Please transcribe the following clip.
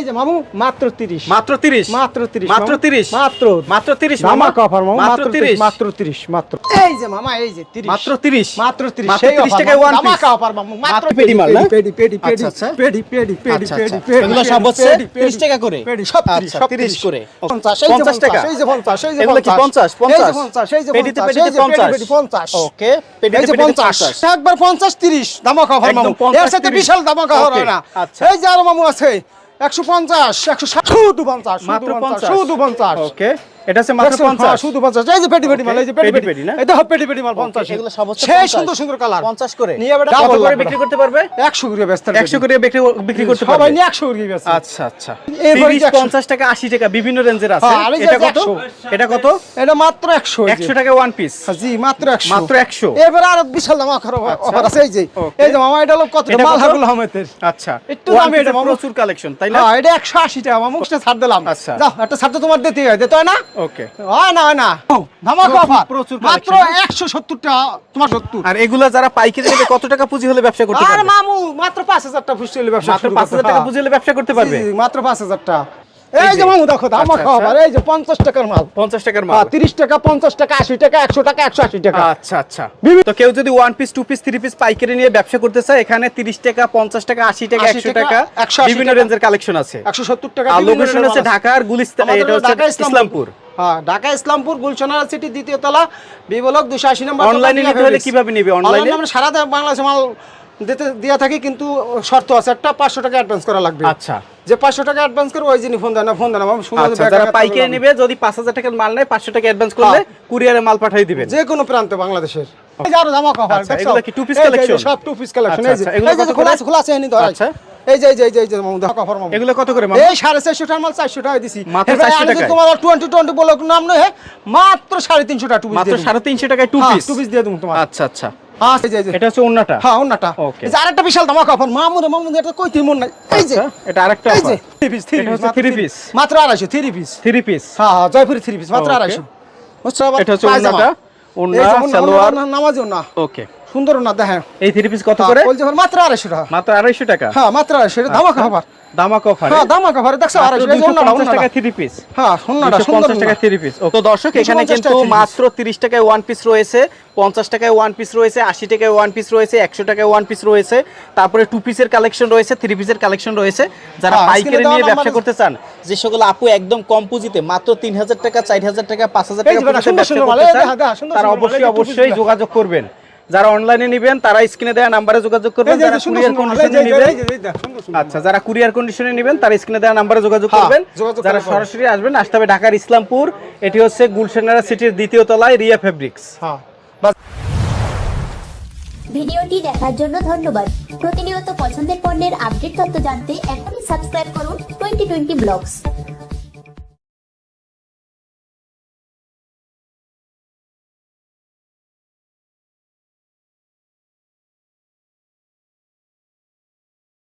এই যে মামু মাত্র 30 মাত্র 30 মাত্র 30 মাত্র 30 মাত্র মাত্র 30 মামা মামা কভার মামু মাত্র মাত্র 30 30 মাত্র 30 মাত্র এই যে মামা এই যে 30 মাত্র 30 মাত্র 30 মাত্র 30 offer, টাকায় মামু, one দামা piece। কভার মামু মাত্র পেডি মাল না? পেডি পেডি পেডি আচ্ছা, আচ্ছা। পেডি পেডি পেডি আচ্ছা, পেডি আচ্ছা। পেডি এগুলো সব হচ্ছে পেডি, পেডি, 30 টাকা করে? পেডি সব 30 আচ্ছা, 30 করে। 50 এই যে 50 টাকা? এই যে 50 এই যে এগুলো কি 50 50 50 এই যে 50 পেডিতে এই যে পেডি, 50 পেডি, 50 ওকে এই পেডিতে যে 50 50 একবার 50 30 দামা একদম মামু এর সাথে বিশাল দামা হয় না আচ্ছা। এই যে আরও মামু আছে 150 160 শুধু 50 মাত্র শুধু 50 50 শুধু 50 ওকে এটা হচ্ছে মাত্র হ্যাঁ, 50 শুধু 50 এই যে পেটি পেটি মাল এই যে পেটি পেটি না? দেখো পেটি পেটি মাল 50 এগুলো সব হচ্ছে সেই সুন্দর সুন্দর কালার। 50 করে। নিয়ে এবার কত করে বিক্রি করতে পারবে? 100 করে ব্যস্ত 100 করে বিক্রি বিক্রি করতে পারবে। সবাই নিয়ে 100 করে ব্যস্ত আচ্ছা আচ্ছা। এরপরে 30 যে একশো। 50 টাকা 80 টাকা বিভিন্ন রেঞ্জের আছে। হ্যাঁ, এটা কত? এটা কত? এটা মাত্র 100 100 টাকা ওয়ান পিস জি মাত্র 100 মাত্র 100 এবার আর বিশাল দাম অফার অফার আছে এই যে। এই যে মামা এটা হলো কত? মাল হাবুল আহমেদের। আচ্ছা। একটু দামি এটা প্রচুর কালেকশন তাই না? হ্যাঁ এটা 180 টাকা মামু একটা ছাড় দিলাম। আচ্ছা। যাও একটা ছাড় তো তোমার দিতে হয় দিতে হয় না? ওকে হয় না হয় না। ধামাকা অফার প্রচুর মাত্র 170 টাকা তোমার 70 আর এগুলা যারা পাইকারি নেবে কত টাকা পুঁজি হলে ব্যবসা করতে আর মামু মাত্র 5000 টাকা ফুসছিল ব্যবসা মাত্র শুরু 5000 টাকা হ্যাঁ। পুঁজি হলে ব্যবসা করতে পারবে? জি, মাত্র 5000 টাকা এই যে। মামু দেখো ধামাকা আচ্ছা, অফার এই যে 50 টাকার মাল। 50 টাকার মাল। হ্যাঁ 30 টাকা 50 টাকা 80 টাকা 100 টাকা 180 টাকা। আচ্ছা আচ্ছা। তো কেউ যদি one piece two piece three piece পাইকারি নিয়ে ব্যবসা করতে চায় এখানে 30 টাকা 50 টাকা 80 টাকা 80 100 টাকা 180 বিভিন্ন রেঞ্জের কালেকশন আছে। 170 টাকা আর লোকেশন আছে। ঢাকার গুলিস্তান এটা হচ্ছে ইসলামপুর। হ্যাঁ ঢাকা ইসলামপুর গুলশানার সিটি দ্বিতীয় তলা বিবলক 280 নম্বর অনলাইনে নিতে হলে কীভাবে নিবে? অনলাইনে আমরা সারা বাংলাদেশে মাল দিতে দিয়া থাকি কিন্তু শর্ত আছে। একটা 500 টাকা অ্যাডভান্স করা লাগবে। আচ্ছা। যে 500 টাকা অ্যাডভান্স করবে ওই যিনি ফোন দেন না ফোন দেন না। আচ্ছা যারা পাইকারি নেবে যদি 5000 টাকার মাল নেয় 500 টাকা অ্যাডভান্স করলে হ্যাঁ। কুরিয়ারে মাল পাঠিয়ে দিবেন। যে কোনো প্রান্তে বাংলাদেশের। আরও জামা কভার আচ্ছা, দেখছ? এগুলো কি two piece এই যে, এই যে collection? সব টু পিস কালেকশন আচ্ছা, এই যে আচ্ছা, কত খোলা আছে খোলা আছে এনে ধর। আচ্ছা। এই যে এই যে এই যে এই যে মামু দেখো কভার মামু এগুলো কত করে এই সাড়ে চারশো টাকার মাল চারশো টাকা দিছি। মাত্র এরপরে 400 আমি যদি টাকায়? তোমার টোয়েন্টি টোয়েন্টি বলে নাম নয় মাত্র সাড়ে তিনশো টাকা টু পিস মাত্র 350 টাকায় টু পিস টু পিস দিয়ে দেবো তোমার। আচ্ছা আচ্ছা। হ্যাঁ এই যে এই যে। এটা হচ্ছে অন্যটা হ্যাঁ অন্যটা Okay. এই আরেকটা বিশাল ধামাকা অফার মামুরে মামুরে এটা কই তুই মন নাই? এই যে আচ্ছা, এটা আরেকটা এই যে পিস। মাত্র আড়াইশো থ্রি পিস থ্রি পিস হ্যাঁ হ্যাঁ জয়পুরি থ্রি পিস মাত্র Okay. আড়াইশো। বুঝছ আবার এটা হচ্ছে পায়জামা। ওড়নাটা, ওড়না, এই যে ওড়না, সালোয়ার। ওড়না, নামাজি ওকে সুন্দর না দেখেন। এই থ্রি পিস কত করে? বলছে মাত্র আড়াইশো টাকা। মাত্র 250 টাকা? হ্যাঁ মাত্র আড়াইশো এটা অফার দামাক অফার হ্যাঁ দেখছ আড়াইশো ওড়নাটা, ওড়নাটা। টাকা থ্রি পিস হ্যাঁ ওড়নাটা 250 টাকা থ্রি পিস তো দর্শক এখানে কিন্তু। মাত্র 30 টাকায় ওয়ান পিস রয়েছে 50 টাকায় ওয়ান পিস রয়েছে 80 টাকায় ওয়ান পিস রয়েছে 100 টাকায় ওয়ান পিস রয়েছে। তারপরে টু পিসের কালেকশন রয়েছে থ্রি পিসের কালেকশন রয়েছে। যারা হ্যাঁ, পাইকারি নিয়ে ব্যবসা করতে চান যে সকল আপু একদম কম পুঁজিতে মাত্র 3000 টাকা 4000 টাকা 5000 এই টাকা যে বেটা, পুঁজিতে ব্যবসা করতে চান দেখা, দেখা, সুন্দর তারা অবশ্যই অবশ্যই যোগাযোগ করবেন। যারা অনলাইনে নেবেন তারা স্ক্রিনে দেওয়া নাম্বারে যোগাযোগ করবেন যারা কুরিয়ার কন্ডিশনে নেবেন আচ্ছা যারা কুরিয়ার কন্ডিশনে নেবেন তারা স্ক্রিনে দেওয়া নাম্বারে যোগাযোগ করবেন। যারা সরাসরি আসবেন আসতে হবে ঢাকার ইসলামপুর। এটি হচ্ছে গুলশানারা সিটির দ্বিতীয় তলায় রিয়া ফেব্রিক্স হ্যাঁ। ভিডিওটি দেখার জন্য ধন্যবাদ। প্রতিনিয়ত পছন্দের পণ্যের আপডেট তথ্য জানতে এখনই সাবস্ক্রাইব করুন টোয়েন্টি টোয়েন্টি ব্লগস